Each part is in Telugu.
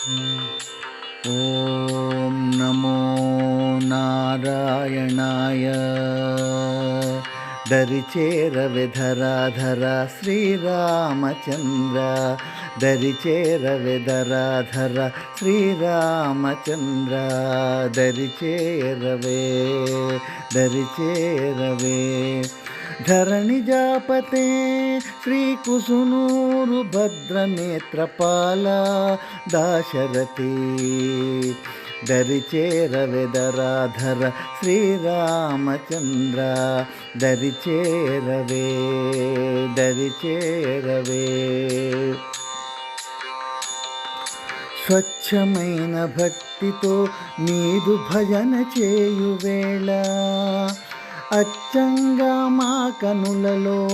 ॐ नमो नारायणाय दरिचेरविधराधर श्रीरामचन्द्र दरिचेरविधराधर श्रीरामचन्द्र दरिचेरवे दरिचेरवे ధరణిజాపతే శ్రీకుసునూరు భద్రనేత్రపాల దాశరథి. దరిచేరవెదరాధర శ్రీరామచంద్ర. దరిచేరవే దరిచేరవే. స్వచ్ఛమైన భక్తితో నీదు భజన చేయువేళ అచ్చంగా మా కనులలో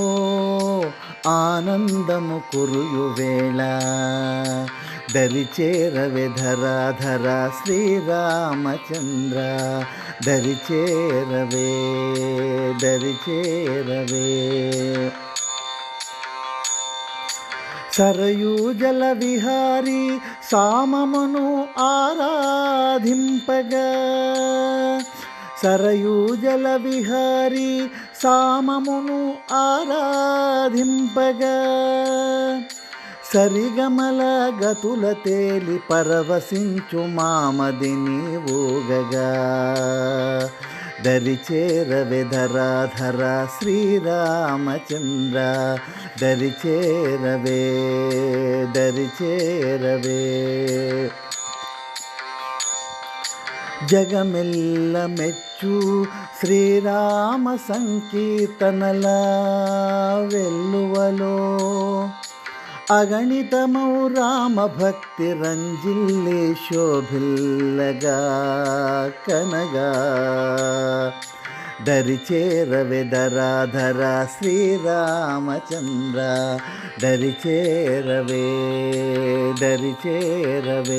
ఆనందము కురుయువేళ దరిచేరవే ధరాధర శ్రీరామచంద్ర. దరిచేరవే దరిచేరవే సరయూజల విహారీ సామమును ఆరాధింపగా. సరయూజల విహారి సామమును ఆరాధింపగా. సరిగమల గతుల తేలి పరవశించు మామదిని ఊగగా దరిచేరవే ధరాధర శ్రీరామచంద్ర. దరిచేరవే దరిచేరవే జగమెల్ల మెచ్చు శ్రీరామ సంకీర్తనల వెల్లువలో. అగణితమౌ రామ భక్తి రంజిల్లే శోభిల్లగా కనగా. దరిచేరవే దరాధర శ్రీరామచంద్ర దరిచేరవే దరిచేరవే.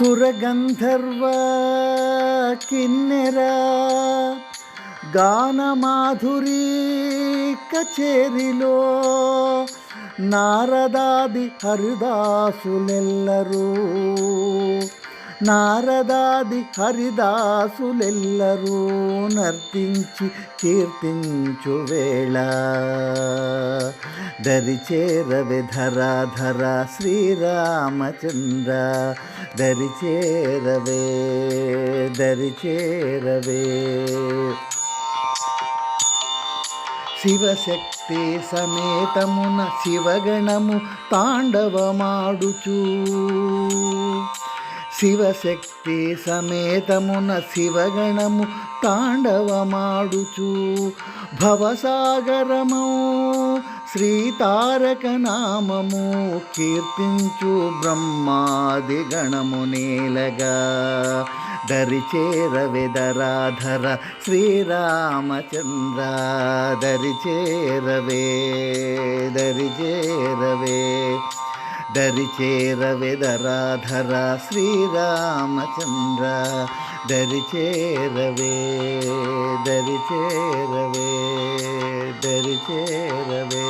సురగంధర్వ కిన్నెరా గానమాధురి కచేరిలో నారదాది హరిదాసులెల్లరూ నారదాది హరిదాసులెల్లరూ నర్తించి కీర్తించు వేళ దరిచేరవే ధరాధర శ్రీరామచంద్ర. దరిచేరవే దరిచేరవే శివశక్తి సమేతమున శివగణము తాండవమాడుచూ. శివశక్తి సమేతమున శివగణము తాండవమాడుచు. భవసాగరము శ్రీతారక నామము కీర్తించు బ్రహ్మాది గణము నేలగా. దరిచేరవే దరాధర శ్రీరామచంద్ర. దరిచేరవే దరిచేరవే. దరిచేరవెదరాధర శ్రీరామచంద్ర. దరిచేరవే దరిచేరవే దరిచేరవే